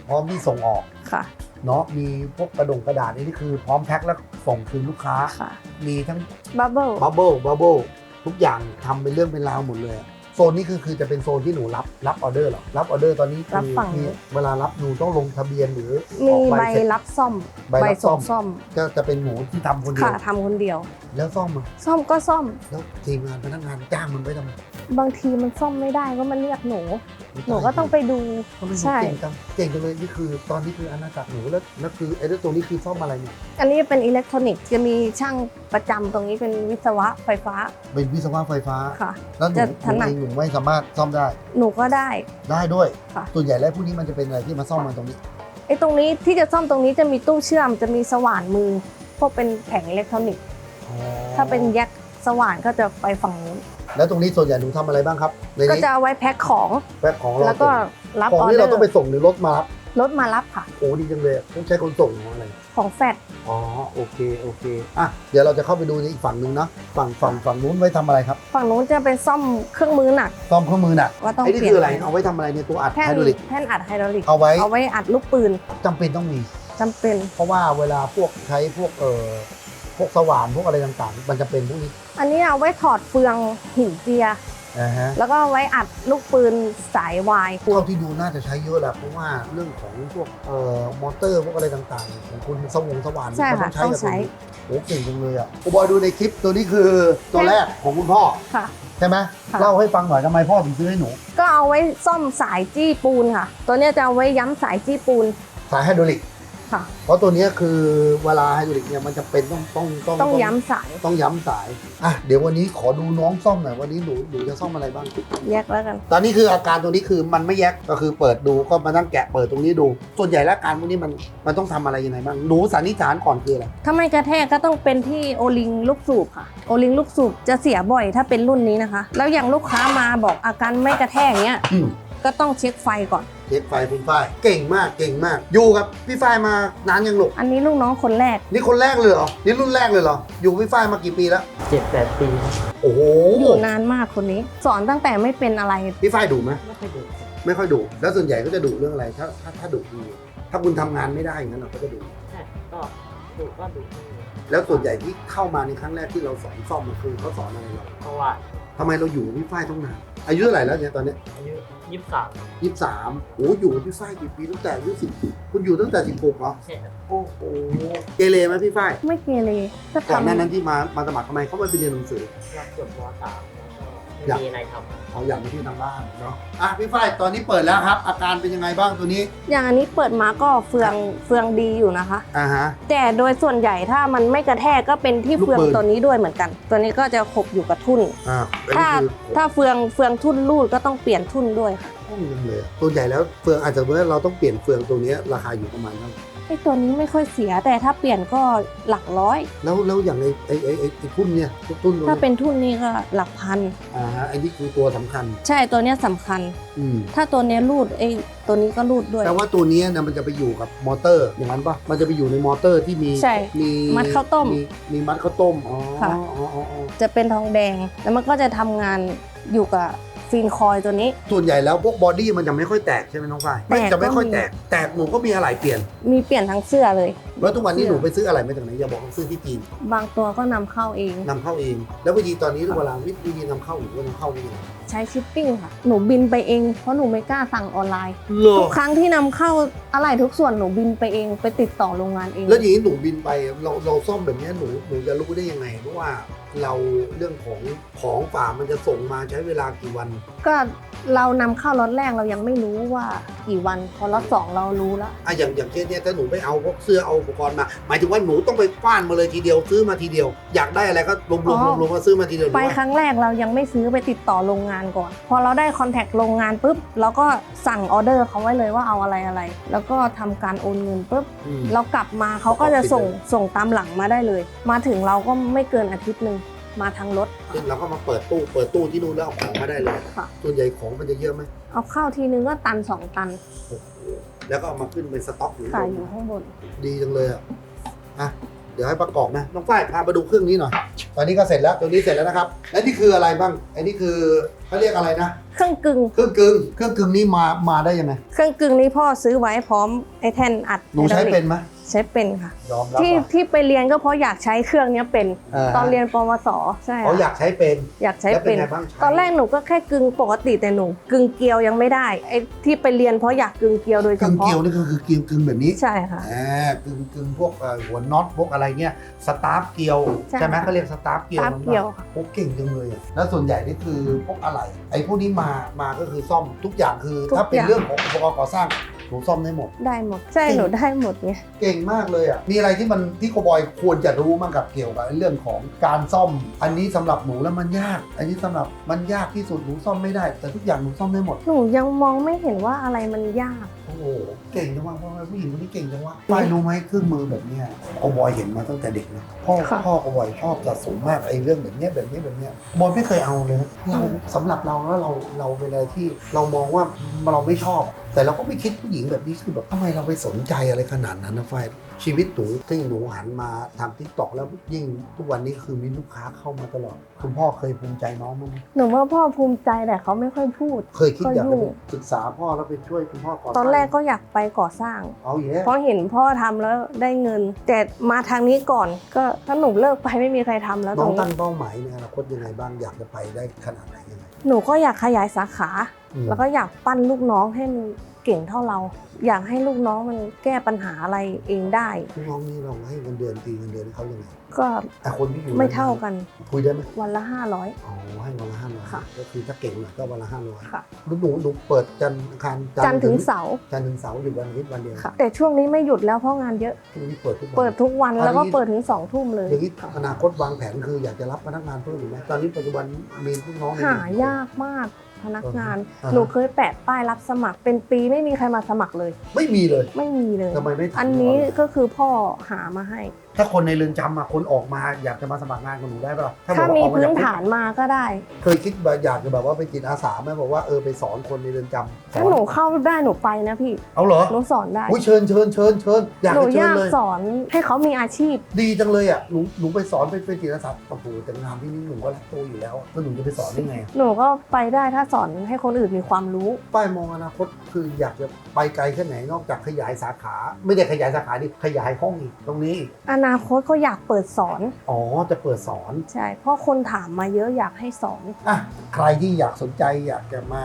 B: พร้อมที่ส่งออก
A: ค่ะ
B: เนาะมีพวกกระดงกระดาษนี่คือพร้อมแพ็คแล้วส่งคืนลูกค้า
A: ค่ะ
B: มีทั้ง
A: บับเบิล
B: บับเบิลบับเบิลทุกอย่างทำเป็นเรื่องเป็นราวหมดเลยอะโซนนี้คือคือจะเป็นโซนที่หนูรับรับออเดอร์เหรอรับออเดอร์ตอนนี้คื
A: รับฝั่ง
B: มีเวลารับหนูต้องลงทะเบียนหรือ
A: มี
B: ออก
A: ใบ
B: เสร็จ
A: รับซ่อม
B: ใบรับซ่
A: ส่
B: อม
A: งซ่อม
B: ก็จะเป็นหนูที่ทำคนเดีย
A: ค่ะ
B: ว
A: ทำคนเดียว
B: แล้วซ่อมมา
A: ซ่อมก็ซ่อม
B: แล้วทีมงานพนักงานจ้างมันไปทำไม
A: บางทีมันซ่อมไม่ได้ก็มันเรียกหนู หนูก็ต้องไปดู
B: ทำไมหนู
A: ใช่
B: เก่งจังเก่งจังเลยนี่คือตอนนี้คืออาณาจักรหนูแล้วแล้วคือไอ้เรื่องตรงนี้คือซ่อมอะไรเนี่ย
A: อันนี้เป็นอิเล็กทรอนิกส์จะมีช่างประจำตรงนี้เป็นวิศวะไฟฟ้า
B: เป็นวิศวะไฟฟ้า
A: ค่ะ
B: แล้วหนู
A: จะ
B: ห
A: ถ
B: นู
A: นัด
B: เองหนูไม่สามารถซ่อมได้
A: หนูก็ได้
B: ได้ด้วย
A: ค่ะ
B: ส่วนใหญ่แล้วพวกนี้มันจะเป็นอะไรที่มาซ่อมมาตรงนี้
A: ไอ้ตรงนี้ที่จะซ่อมตรงนี้จะมีตู้เชื่อมจะมีสว่านมือ พวกเป็นแผงอิเล็กทรอนิกส์ ถ้าเป็นแยกสว่านก็จะไปฝั่งนู้น
B: แล้วตรงนี้ส่วนใหญ่หนูทำอะไรบ้างครับใน
A: ก็
B: นี้
A: จะเอาไว้แพ็คของ
B: แพ็คของเรา
A: แล้วก็รับ
B: ของ
A: ออ
B: ที่
A: เดอ
B: เราต้องไป
A: ร์
B: ส่งหรือรถมารับ
A: รถมารับค่ะ
B: โอ้ดีจังเลยต้องใช้คนส่งหรืออะไร
A: ของแฟด
B: อ๋อโอเคโอเคอะเดี๋ยวเราจะเข้าไปดูในอีกฝั่งหนึ่งนะฝั่งฝั่งฝั่งนู้นไว้ทำอะไรครับ
A: ฝั่งนู้นจะเป็นซ่อมเครื่องมือหนัก
B: ซ่อมเครื่องมือหนัก
A: ว่าต้อง
B: ไอ้นี่
A: เปลี่ย
B: คื
A: น
B: ออะไรเอาไว้ทำอะไรเนี่ยตัวอัด
A: แท่น
B: ไฮดรอลิก
A: แท่นอัดไฮดรอลิก
B: เอาไว้
A: เอาไว้อัดลูกปืน
B: จำเป็นต้องมี
A: จำเป็น
B: เพราะว่าเวลาพวกใช้พวกเอ่อพ วกสว่านพวกอะไรต่างๆ มันจะเป็นพวกนี้
A: อันนี้เอาไว้ถอดเฟืองหินเจีย
B: นะฮะ
A: แล้วก็เอาไว้อัดลูกปืนสายวาย
B: พวกที่ดูน่าจะใช้เยอะแหละเพราะว่าเรื่องของพวกเอ่อมอเตอร์พวกอะไรต่างๆของคุณสวงสว่าน
A: ใช่
B: มัน
A: ค่ะ
B: ต้องใช้
A: ต้อง
B: กับตรงนี้โอ้
A: ใช้
B: เก่งจังเลยอะโอบอยดูในคลิปตัวนี้คือตัวแรกของคุณพ่อ
A: ค่ะ
B: ใช่ไหม
A: ค่ะ
B: เล่าให้ฟังหน่อยทำไมพ่อถึงซื้อให้หนู
A: ก็เอาไว้ซ่อมสายจี้ปูนค่ะ ตัวเนี้ยจะเอาไว้ย้ำสายจี้ปูน
B: สายไฮดรอลิก
A: ค่ะ
B: เพราะตัวเนี้ยคือเวลาไฮดรอลิกเนี่ยมันจะเป็นต้องต้องต้อง
A: ต้องย้ำสาย
B: ต้องย้ำสายอะเดี๋ยววันนี้ขอดูน้องซ่อมหน่อยวันนี้หนูหนูจะซ่อมอะไรบ้าง
A: แยกแล้วกัน
B: ตอนนี้คืออาการตัวนี้คือมันไม่แยกก็คือเปิดดูก็มานั่งแกะเปิดตรงนี้ดู ส่วนใหญ่แล้วอาการพวกนี้มันมันต้องทำอะไรยังไงบ้างหนูสันนิษฐานก่อนคืออะไร
A: ถ้าไม่กระแทกก็ต้องเป็นที่โอลิงลูกสูบค่ะ โอลิงลูกสูบจะเสียบ่อยถ้าเป็นรุ่นนี้นะคะ แล้วอย่างลูกค้ามาบอกอาการไม่กระแทกเนี้ย
B: อืม
A: ก็ต้องเช็คไฟก่อน
B: เทคไฟคุณฝ้ายเก่งมากเก่งมาก อยู่กับพี่ฝ้ายมานานยังลูก
A: อันนี้ลูกน้องคนแรก
B: นี่คนแรกเลยเหรอนี่รุ่นแรกเลยเหรออยู่กับพี่ฝ้ายมากี่ปีแล้ว
D: เจ็ดแปดปีครับ
B: โอ้โห
A: อยู่นานมากคนนี้ สอนตั้งแต่ไม่เป็นอะไร
B: พี่ฝ้ายดุไหม
D: ไม่ค่อยดุ
B: ไม่ค่อยดุแล้วส่วนใหญ่ก็จะดุเรื่องอะไรถ้าถ้าถ้าดุคือถ้าคุณทำงานไม่ได้อย่างนั้นเราก็จะดุ
D: ใช่ก็ดุก็ดุไม่มี
B: แล้วส่วนใหญ่ที่เข้ามาในครั้งแรกที่เราสอนซ่อมมันคือเขาสอนอะไรเรา
D: เพราะว่า
B: ทำไมเราอยู่กับพี่ฝ้ายต้องนานอายุเท่าไหร่แล้วเนี่ยตอนเนี้ย
D: อายุยี่สิบสาม
B: ยี่สิบสามโอ้อยู่กับพี่ฝ้ายกี่ปีตั้งแต่อายุสิบคุณอยู่ตั้งแต่สิบหกเหรอ
D: ใช่ครับ
B: โอ้โหเกเรไหมพี่ฝ้าย
A: ไม่เกเรก็
B: ก่อนหน้า
A: ทำ
B: นั้นที่มามาสมัครทำไมเขาไม่ไปเรียนหนังสือ
D: รับจบมสาม
B: อ
D: แล้ว
B: ยาก
D: ก็ไม่มีอะไรทำ
B: เขาอยากมาที่ทางบ้านเนาะอะพี่ฝ้ายตอนนี้เปิดแล้วครับ อาการเป็นยังไงบ้างตัวนี้
A: อย่างอันนี้เปิดมาก็เฟืองเฟืองดีอยู่นะคะ
B: อ่าฮะ
A: แต่โดยส่วนใหญ่ถ้ามันไม่กระแทกก็เป็นที่
B: ลูก
A: เฟือง
B: ปืน
A: ตัวนี้ด้วยเหมือนกัน ตัวนี้ก็จะขบอยู่กับทุ่น
B: อ่าอัน
A: ถ้า
B: นี้คือ
A: ถ้าเฟืองเฟืองทุ่นรูดก็ต้องเปลี่ยนทุ่นด้วยค่ะ
B: ห้องยังเลยอะส่วนใหญ่แล้วเฟืองอาจจะว่าเราต้องเปลี่ยนเฟืองตัวเนี้ยราคาอยู่ประมาณเท่าไหร่
A: ไอ้ตัวนี้ไม่ค่อยเสียแต่ถ้าเปลี่ยนก็หลักร้อย
B: แล้วแล้วอย่างไอ้ไอ้ไอ้ไอ้ไอ้ทุ่นเนี่ยทุ่นตัว
A: ถ้า
B: เนี้ย
A: เป็นทุ่นนี่ก็หลักพัน
B: อ่าฮะไอ้นี่คือตัวสำคัญ
A: ใช่ตัวเนี้ยสำคัญ
B: อืม
A: ถ้าตัวเนี้ยรูดไอ้ตัวนี้ก็รูดด้วย
B: แต่ว่าตัวเนี้ยนะมันจะไปอยู่กับมอเตอร์อย่างนั้นปะมันจะไปอยู่ในมอเตอร์ที่มี
A: ใช่
B: มี
A: มัดข้าวต้ม
B: มีมัดข้าวต้มอ๋อ
A: ค่ะ
B: อ๋ออ๋ออ๋อ
A: จะเป็นทองแดงแล้วมันก็จะทำงานอยู่กับ ฟีนคอยตัวนี้
B: ส่วนใหญ่แล้วพวกบอดี้มันจะไม่ค่อยแตกใช่ไหมน้องฝ้าย
A: แตก
B: จะไม่ค่อย
A: ก็มี
B: แตก แตกหนูก็มีอะไรเปลี่ยน
A: มีเปลี่ยนทั้งเสื้อเลย
B: แล้วทุกวันนี้
A: เสื้
B: ห
A: อ
B: นูไปซื้ออะไรมาจากไหนอย่าบอกว่าซื้อที่จีน
A: บางตัวก็นำเข้าเอง
B: นำเข้าเอง แล้ววิธีตอนนี้เวลาวิธีนำเข้าหนูก็นำเข้าเอง
A: ใช้ชิปปิ้งค่ะ หนูบินไปเอง เพราะหนูไม่กล้าสั่งออนไลน์
B: เหรอ
A: ทุกครั้งที่นำเข้าอะไรทุกส่วนหนูบินไปเอง ไปติดต่อโรงงานเอง
B: แล้วอย่างนี้หนูบินไปเราเราซ่อมแบบเนี้ยหนูหนูจะรู้ได้ยังไงเพราะว่า เราเรื่องของของฝ่ามันจะส่งมาใช้เวลากี่วัน
A: ก็เรานำเข้ารถแรกเรายังไม่รู้ว่ากี่วันพอรถสองเรารู้แล้ว
B: อะอย่างอย่างเช่นเนี่ยถ้าหนูไปเอาพวกเสื้อเอาอุปกรณ์มา หมายถึงว่าหนูต้องไปฟ้านมาเลยทีเดียวซื้อมาทีเดียว อยากได้อะไรก็รวมรวม
A: อ๋
B: ร
A: อ
B: วมรวมมาซื้อมาทีเดียวหรือ
A: ไป
B: ว่า
A: ครั้งแรกเรายังไม่ซื้อไปติดต่อโรงงานก่อน พอเราได้คอนแทคโรงงานปุ๊บเราก็สั่งออเดอร์เขาไว้เลยว่าเอาอะไรอะไร แล้วก็ทำการโอนเงินปุ๊บ
B: อืม
A: เรากลับมาเขาก็จะส่งส่งตามหลังมาได้เลย มาถึงเราก็ไม่เกินอาทิตย์หนึ่ง มาทางรถ
B: ซึ่งเราก็มาเปิดตู้เปิดตู้ที่นู่นแล้วเอาของมาได้เลย
A: ค่ะ
B: ส่วนใหญ่ของมันจะเยอะไหม
A: เอาเข้าทีนึงก็ตันสองตัน
B: โอ้โหแล้วก็เอามาขึ้นเป็นสต็อกอยู่
A: ค่ะอยู่ข้างบน
B: ดีจังเลยอะอะเดี๋ยวให้ประกอบนะน้องฝ้ายพามาดูเครื่องนี้หน่อย ตอนนี้ก็เสร็จแล้วตัวนี้เสร็จแล้วนะครับ และนี่คืออะไรบ้างไอ้นี่คือ เขาเรียกอะไรนะ
A: เครื่องกึ่ง
B: เครื่องกึ่งเครื่องกึ่งนี่มามาได้ยังไง
A: เครื่องกึ่งนี้พ่อซื้อไว้พร้อมไอ้แท่นอัด
B: หนูใช้เป็นไหม
A: ใช้เป็นค่ะ
B: ยอมรับ
A: ที่
B: ว่า
A: ที่ไปเรียนก็เพราะอยากใช้เครื่องเนี้ยเป็นตอนเรียนปวสใช่
B: เขาอ
A: ค่ะ
B: ยากใช้เป็น
A: อยากใช้
B: แล้วเป็น
A: เป็น
B: ไงบ้างใช้
A: ตอนแรกหนูก็แค่กึ่งปกติแต่หนูกึ่งเกลียวยังไม่ได้ไอ้ที่ไปเรียนเพราะอยากกึ่งเกลียวโดยเฉ
B: กึ่ง
A: พาะ
B: เกลียวนี่ก็คือกึ่งกึ่งแบบนี้
A: ใช่ค่ะ
B: อ่ากึ่งกึ่งพวกเอ่อหัวน็อตพวกอะไรเงี้ยสตาร์ฟเกลียว
A: ใช่
B: ใช่ไหมเขาเรียกสตาร์ฟเกลียว
A: ตามเกลียวค่ะ
B: พวกเก่งจังเลยอะแล้วส่วนใหญ่นี่คือพวกอะไรไอ้พวกนี้มามาก็คือซ่อมทุกอย่างคือ
A: ทุก
B: ถ้าเป็น
A: อย่าง
B: เรื่องของอุปกรณ์ก่อสร้างหนูซ่อมได้หมด
A: ได้หมดใช่หนูได้หมดไง
B: เก่งมากเลยอะมีอะไรที่มันที่โคบอยควรจะรู้มั่งกับเกี่ยวกับเรื่องของการซ่อม อันนี้สำหรับหนูแล้วมันยาก อันนี้สำหรับมันยากที่สุดหนูซ่อมไม่ได้ แต่ทุกอย่างหนูซ่อมได้หมด
A: หนูยังมองไม่เห็นว่าอะไรมันยาก
B: โอ้โหเก่งจังวะพ่อผู้หญิงคนนี้เก่งจังวะไม่รู้ไหมเครื่องมือแบบเนี้ยโคบอยเห็นมาตั้งแต่เด็กนะพ่อ
A: ค่ะ
B: พ่อโคบอยชอบสะสมมากไอ้เรื่องแบบเนี้ยแบบเนี้ยแบบเนี้ยบอยไม่เคยเอาเลยนะเราสำหรับเราแล้วเราเราเป็นอะไรที่เรามองว่าเราไม่ชอบ แต่เราก็ไม่คิดผู้หญิงแบบนี้คือแบบทำไมเราไปสนใจอะไรขนาดนั้นนะฝ้าย ชีวิตหนูที่หนูหันมาทำทิกตอกแล้วยิ่งทุกวันนี้คือมีลูกค้าเข้ามาตลอด คุณพ่อเคยภูมิใจน้องมั้างไหม
A: หนูว่าพ่อภูมิใจแต่เขาไม่ค่อยพูด
B: เคยคิดอยาก
A: ก็ยุ่
B: ไป
A: ง
B: ศึกษาพ่อแล้วไปช่วยคุณพ่อก่อน
A: ตอนแรกก็อยากไปก่อสร้าง
B: เอาอย่างเงี้ย
A: เพราะเห็นพ่อทำแล้วได้เงิน แต่มาทางนี้ก่อน ก็ถ้าหนูเลิกไปไม่มีใครทำแล้วต
B: น้
A: ร
B: อง
A: ง
B: ตั้
A: นี้
B: งเป้าหมายในอนาคตยังไงบ้างอยากจะไปได้ขนาดไหนยังไง
A: หนูก็อยากขยายสาขา
B: อืม
A: แล้วก็อยากปั้นลูกน้องให้มัน เก่งเท่าเรา อยากให้ลูกน้องมันแก้ปัญหาอะไรเองได้
B: ลูกน้องนี่เราให้เงินเดือนตีเงินเดือนให้เขายังไง
A: ก็
B: แต่คนที่อยู่
A: ไม่เท่ากัน
B: คุยได้ไหม
A: วันละห้าร้อย
B: อ๋อให้วันละห้าร้อย
A: ค่ะ
B: ก็คือถ้าเก่งหน่อยก็วันละห้าร้อย
A: ค่ะ
B: แล้วหนูหนูเปิดจันทร์อังคาร
A: จันทร์ถึงเสาร์
B: จันทร์ถึงเสาร์หยุดวันอาทิตย์วันเดียว
A: ค่ะ แต่ช่วงนี้ไม่หยุดแล้วเพราะงานเยอะ
B: ช่วงนี้เปิดทุกวัน
A: เปิดทุกวัน
B: อันนี้
A: แล้วก็เปิดถึงสองทุ่มเลย
B: อย่างนี้อนาคตวางแผนคืออยากจะรับพนักงานเพิ่มหรือไหมตอนนี้ปัจจุบันมีลูกน้อง
A: หายากมาก พนักงาน
B: อ่าฮะ
A: หนูเคยแปะป้ายรับสมัคร เป็นปีไม่มีใครมาสมัครเลย
B: ไม่มีเลย
A: ไม่มีเลย
B: ทำไมไม่ถาม
A: อันนี้ก็คือพ่อหามาให้
B: ถ้าคนในเรือนจำอะคนออกมาอยากจะมาสมัครงานกับหนูได้ป่ะ
A: ถ้า
B: บอกว่
A: มี
B: ออก
A: พื้
B: จานกคุก
A: ฐานมาก็ได้
B: เคยคิดแบบอยากจะแบบว่าไปจิตอาสาไหมบอกว่าเออไปสอนคนในเรือนจำส
A: ถ้า
B: อน
A: หนูเข้าได้หนูไปนะพี่
B: เอาเหรอ
A: หนูสอนได้
B: อุ้ยเชิญเชิญเชิญเชิญอยาก
A: หนู
B: จะเชิ
A: อ
B: ญ
A: ยาก
B: เลย
A: สอนให้เขามีอาชีพ
B: ดีจังเลยอะหนูหนูไปสอนไปเป็นจิตอาสาโอ้โหแต่งานที่นี่หนูก็รักโตอยู่แล้วแล้วหนูจะไปสอนได้ไงอะ
A: หนูก็ไปได้ถ้าสอนให้คนอื่นมีความรู้
B: ป้ายมองอนาคตคืออยากจะไปไกลแค่ไหนนอกจากขยายสาขา ไม่ได้ขยายสาขาดิขยายห้องอีกตรงนี้อีก
A: อนาคตก็อยากเปิดสอน
B: อ๋อจะเปิดสอน
A: ใช่ เพราะคนถามมาเยอะอยากให้สอน
B: อะใครที่อยากสนใจอยากจะมา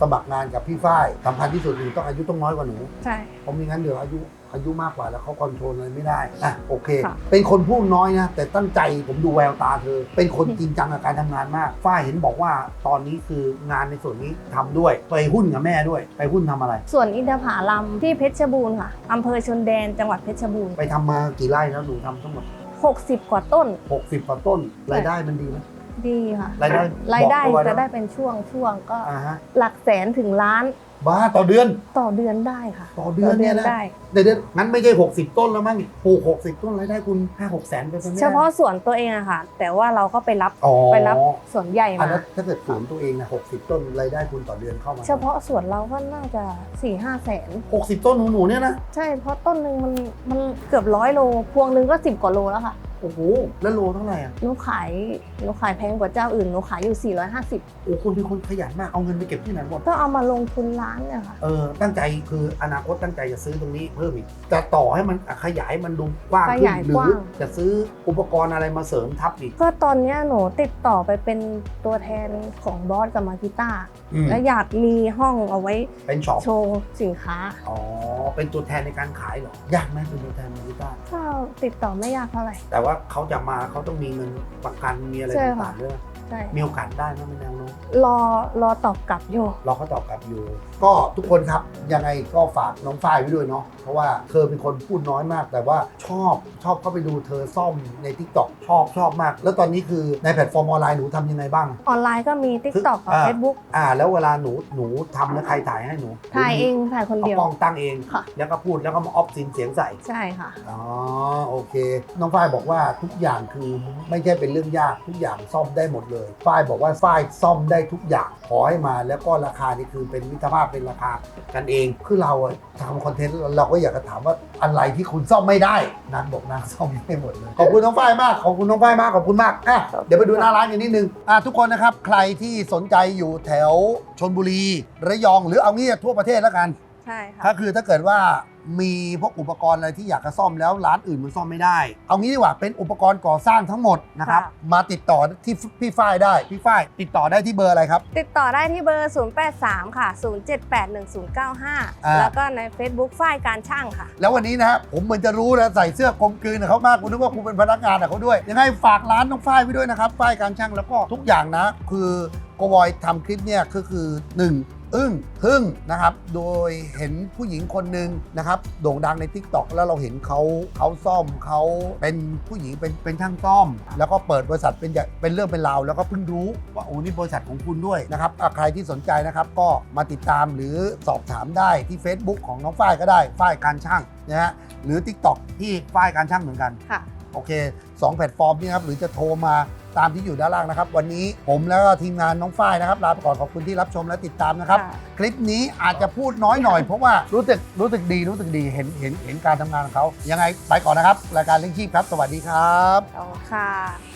B: สมัครงานกับพี่ฝ้ายสำคัญที่สุดคือต้องอายุต้องน้อยกว่าหนู
A: ใช่
B: เพราะไม่งั้นเดี๋ยวอายุ อายุมากกว่าแล้วเขาคอนโทรลอะไรไม่ได้อะโอเค
A: ค่ะ
B: เป็นคนพูดน้อยนะแต่ตั้งใจผมดูแววตาเธอ เป็นคนจริงจังกับการทำงานมาก ฝ้ายเห็นบอกว่าตอนนี้คืองานในส่วนนี้ทำด้วยไปหุ้นกับแม่ด้วย ไปหุ้นทำอะไร
A: ส่วนอินทผลัมที่เพชรบูรณ์ค่ะอำเภอชนแดนจังหวัดเพชรบูรณ์
B: ไปทำมากี่ไร่แล้วหนูทำทั้งหมด
A: 60 กว่าต้น
B: 60กว่าต้นรายได้มันดีไหม
A: ดีค่ะ
B: รายได้
A: รายได้
B: บอกเขาไว้
A: จะ
B: นะ
A: ได้เป็นช่วงช่วงก็
B: อ่าฮะ
A: หลักแสนถึงล้าน
B: บ้าต่อเดือน
A: ต่อเดือนได้ค่ะ
B: ต่อเดือนเนี่ยนะ
A: ได้
B: เดี๋ยวๆงั้นไม่ใช่60ต้นแล้วมั้งปลูก60ต้นรายได้คุณ5 6แสนไปเป็นไม่ได้
A: เฉพาะสวนตัวเองอะค่ะ แต่ว่าเราก็ไปรับ
B: อ๋อ
A: ไปรับสวนใหญ่
B: อัน
A: มา
B: นั้นถ้าเกิดสวนตัวเองนะ60ต้นรายได้คุณต่อเดือนเข้ามา
A: เฉพาะสวนเราก็น่าจะ4ี่ห้าแสน
B: 60ต้นหนูหนูเนี่ยนะ
A: ใช่เพราะต้นหนึ่งมันมันเกือบร้อยโล พวงหนึ่งก็10กว่าโลแล้วค่ะ
B: โอ้โห แล้วโลเท่าไหร่อะ
A: หนูขายหนูขายแพงกว่าเจ้าอื่นหนูขายอยู่ 450
B: โอ้คุณเป็นคนขยันมาก เอาเงินไปเก็บที่ไหนหมด
A: ก็เอามาลงทุนร้านเนี่ยค่ะ
B: เออ ตั้งใจคืออนาคตตั้งใจจะซื้อตรงนี้เพิ่มอีก จะต่อให้มันขยายมันดูกว้าง
A: ข
B: ขึ้น
A: ยาย
B: หรื
A: ก
B: อ
A: ว้าง
B: จะซื้ออุปกรณ์อะไรมาเสริมทับอีก
A: ก็ตอนเนี้ยหนูติดต่อไปเป็นตัวแทนของบอสกับมากิต้า
B: อืม
A: และอยากมีห้องเอาไว้
B: เป็นช็อป
A: โชว์สินค้า
B: อ๋อ เป็นตัวแทนในการขายเหรอ ยากไหมเป็นตัวแทนมาริต้า
A: ก็ติดต่อไม่ยากเท่าไหร่
B: แต่ว่าเขาจะมาเขาต้องมีเงินประกันมีอะไร
A: ใช่
B: ต่า
A: ค่ะ
B: งๆด้วย
A: ใช่
B: มีโอกาสได้ไหมไม่แนวโน้ม
A: รอรอตอบกลับอยู่
B: เราก็ตอบกลับอยู่ ก็ทุกคนครับยังไงก็ฝากน้องฝ้ายไว้ด้วยเนาะเพราะว่าเธอเป็นคนพูดน้อยมาก แต่ว่าชอบชอบเข้าไปดูเธอซ่อมใน t ิ k t o k ชอบชอบมาก แล้วตอนนี้คือในแพลตฟอร์มออนไลน์หนูทำยังไงบ้าง
A: ออนไลน์ก็มี TikTok กับ
B: อ่า
A: Facebook
B: อ่า แล้วเวลาหนูหนูทำแล้วใครถ่ายให้หนู
A: ถ่ายเองถ่ายคน
B: เอา
A: เดียว
B: กล้องตั้งเอง
A: ค่ะ
B: แล้วก็พูดแล้วก็มาออฟซินเสียงใส่
A: ใช่ค่ะ
B: อ๋อโอเค น้องฝ้ายบอกว่าทุกอย่างคือไม่ใช่เป็นเรื่องยากทุกอย่างซ่อมได้หมดเลย ฝ้ายบอกว่าฝ้ายซ่อมได้ทุกอย่างขอให้มา แล้วก็ราคานี่คือเป็นมิตรภาพเป็นราคากันเอง คือเราอะทำคอนเทนต์เราก็อยากจะถามว่าอะไรที่คุณซ่อมไม่ได้นางบอกนางซ่อมได้หมดเลย ขอบคุณน้องฝ้ายมาก ขอบคุณน้องฝ้ายมาก ขอบคุณมากอะเดี๋ยวไปดูหน้าร้านกันนิดนึงอะทุกคนนะครับ ใครที่สนใจอยู่แถวชนบุรี ระยอง หรือเอางี้ทั่วประเทศแล้วกัน
A: ใช่ค่ะ
B: ก็คือถ้าเกิดว่ามีพวกอุปกรณ์อะไรที่อยากจะซ่อมแล้วร้านอื่นมันซ่อมไม่ได้ เอางี้ดีกว่าเป็นอุปกรณ์ก่อสร้างทั้งหมดนะครับ
A: ค่ะ
B: มาติดต่อที่พี่ฝ้ายได้ พี่ฝ้ายติดต่อได้ที่เบอร์อะไรครับ
A: ติดต่อได้ที่เบอร์ 083 ค่ะ 0781095 แล้วก็ใน Facebook ฝ้ายการช่างค่ะ
B: แล้ววันนี้นะฮะผมเหมือนจะรู้นะใส่เสื้อกลมกลืนกับเขามากคุณนึกว่าคุณเป็นพนักงานกับเขาด้วย ยังไงฝากร้านน้องฝ้ายไว้ด้วยนะครับฝ้ายการช่างแล้วก็ทุกอย่างนะ คือโกบอยทำคลิปเนี่ยก็คือหนึ่ง อึ้งทึ่งนะครับ โดยเห็นผู้หญิงคนหนึ่งนะครับโด่งดังใน t ิ k t o k แล้วเราเห็นเขาเขาซ่อมเขาเป็นผู้หญิงเป็นเป็นช่างซ่อม แล้วก็เปิดบริษัทเป็นใหญ่เป็นเรื่องเป็นราวแล้วก็เพิ่งรู้ว่าโอ้นี่บริษัทของคุณด้วยนะครับอะใครที่สนใจนะครับก็มาติดตามหรือสอบถามได้ที่ Facebook ของน้องฝ้ายก็ได้ฝ้ายการช่างนะฮะหรือ TikTok ที่ฝ้ายการช่างเหมือนกัน
A: ค่ะ
B: โอเค 2 แพลตฟอร์มนี้นะครับหรือจะโทรมาตามที่อยู่ด้านล่างนะครับ วันนี้ผมแล้วก็ทีมงานน้องฝ้ายนะครับลาไปก่อนขอบคุณที่รับชมและติดตามนะครับ
A: ค่ะ
B: คลิปนี้อาจจะพูดน้อยหน่อย เพราะว่ารู้สึกรู้สึกดีรู้สึกดีเห็นเห็นเห็นการทำงานของเขายังไงไปก่อนนะครับ รายการเลี้ยงชีพครับ สวัสดีครับ
A: เอาค่ะ